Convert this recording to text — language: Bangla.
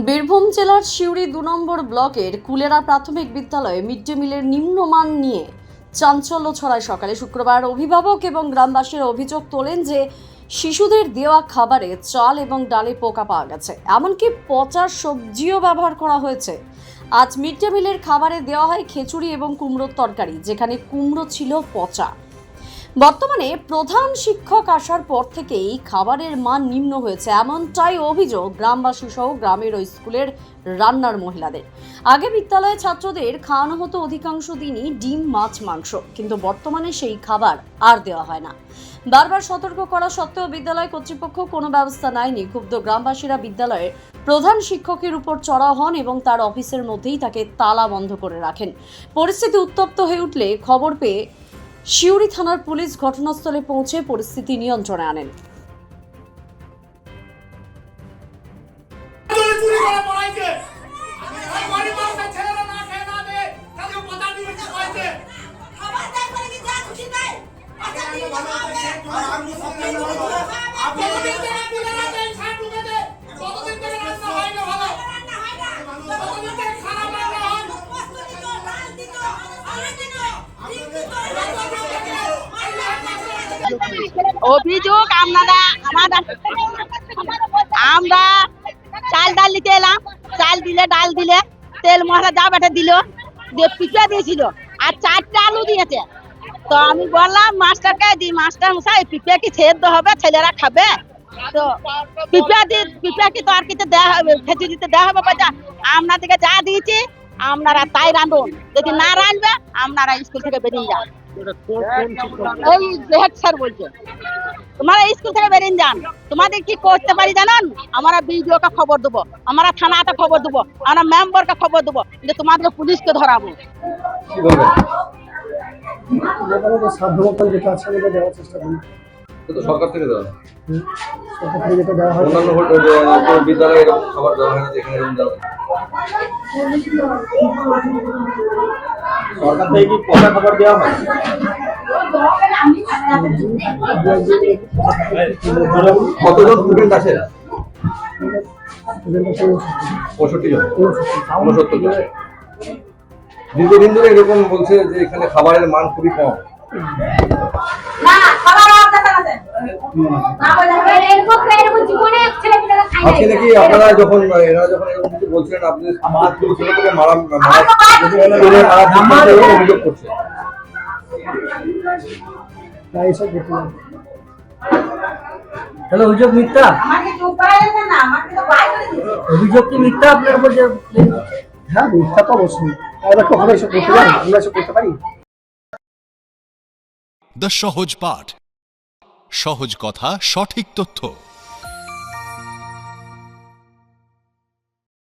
বীরভূম জেলার সিউড়ি দু নম্বর ব্লকের কুলেরা প্রাথমিক বিদ্যালয়ে মিড ডে মিলের নিম্নমান নিয়ে চাঞ্চল্য ছড়ায় সকালে শুক্রবার অভিভাবক এবং গ্রামবাসীরা অভিযোগ তোলেন যে শিশুদের দেওয়া খাবারে চাল এবং ডালে পোকা পাওয়া গেছে। এমনকি পচা সবজিও ব্যবহার করা হয়েছে। আজ মিড ডে মিলের খাবারে দেওয়া হয় খিচুড়ি এবং কুমড়োর তরকারি, যেখানে কুমড়ো ছিল পচা। বর্তমানে প্রধান শিক্ষক আসার পর থেকেই খাবারের মান নিম্ন হয়েছে। এমনটাই অভিযোগ গ্রামবাসী সহ গ্রামের ওই স্কুলের রান্নার মহিলাদের। আগে বিদ্যালয়ে ছাত্রদের খাওয়ানো হতো অধিকাংশ দিনই ডিম, মাছ, মাংস। কিন্তু বর্তমানে সেই খাবার আর দেওয়া হয় না। বারবার সতর্ক করা সত্ত্বেও বিদ্যালয় কর্তৃপক্ষ কোনো ব্যবস্থা নেয়নি। ক্ষুব্ধ গ্রামবাসীরা বিদ্যালয়ের প্রধান শিক্ষকের উপর চড়া হন এবং তার অফিসের মধ্যেই তাকে তালা বন্ধ করে রাখেন। পরিস্থিতি উত্তপ্ত হয়ে উঠলে খবর পেয়ে শিউরি থানার পুলিশ ঘটনাস্থলে পৌঁছে পরিস্থিতি নিয়ন্ত্রণে আনেন। অভিযোগ আপনারা আমরা চাল ডাল নিতে এলাম। চাল দিলে ডাল দিলে, তেল মশলা যা দিল, দিয়ে পিঠা দিয়েছিল। আর চারটে আলু দিয়েছে। তো আমি বললাম, মাস্টারকে দি, মাস্টার মশাই কি সেদ্ধ হবে? ছেলেরা খাবে? তো পিঠা দি পিঠা কি তরকারিতে দেওয়া হবে খিচুড়িতে দেওয়া হবে বাচ্চা আপনাদেরকে যা দিয়েছি আপনারা তাই রাঁধুন। যদি না রাঁধবে আপনারা স্কুল থেকে বেরিয়ে যান। এই হেড স্যার বলছে। তোমরা স্কুল থেকে বেরিয়ে যান। তোমাদের কি করতে পারি জানেন? আমরা বিডিও কে খবর দেবো আমরা থানাতে খবর দেবো আমরা মেম্বার কে খবর দেবো যে তোমাদের পুলিশকে ধরাবো। সরকার থেকে দেওয়া। সরকার থেকে যেটা দেওয়া হয়। অন্যান্য বিদ্যালয়ে এরকম খাবার দেওয়া হয় না যেখানে এরকম দেওয়া। সরকার থেকে কি পচা খাবার দেওয়া হয়? কতজন স্টুডেন্ট আছে পঁয়ষট্টি জন। ঊনসত্তর জন। দীর্ঘদিন ধরে এরকম বলছে যে এখানে খাবারের মান খুবই কম। না খাবার আপনার আছে না বলে এরকম এরকম জীবনে ছেলেপেলেরা খায় না আজকে নাকি আপনারা যখন এনারা যখন এরকম কিছু বলছিলেন আপনি আপনার ছেলে ছেলে থেকে মারা অভিযোগ করছে। তাহলে অভিযোগ মিথ্যা? আমাকে চুপ করালেন না আমাকে তো বাইরে করে দিয়েছে অভিযোগ কি মিথ্যা আপনার উপর যে হ্যাঁ মিথ্যা তো অবশ্যই। আমরা কখনো এসব করতে পারি? আমরা এসব করতে পারি? দ্য সহজ পাঠ সহজ কথা সঠিক তথ্য।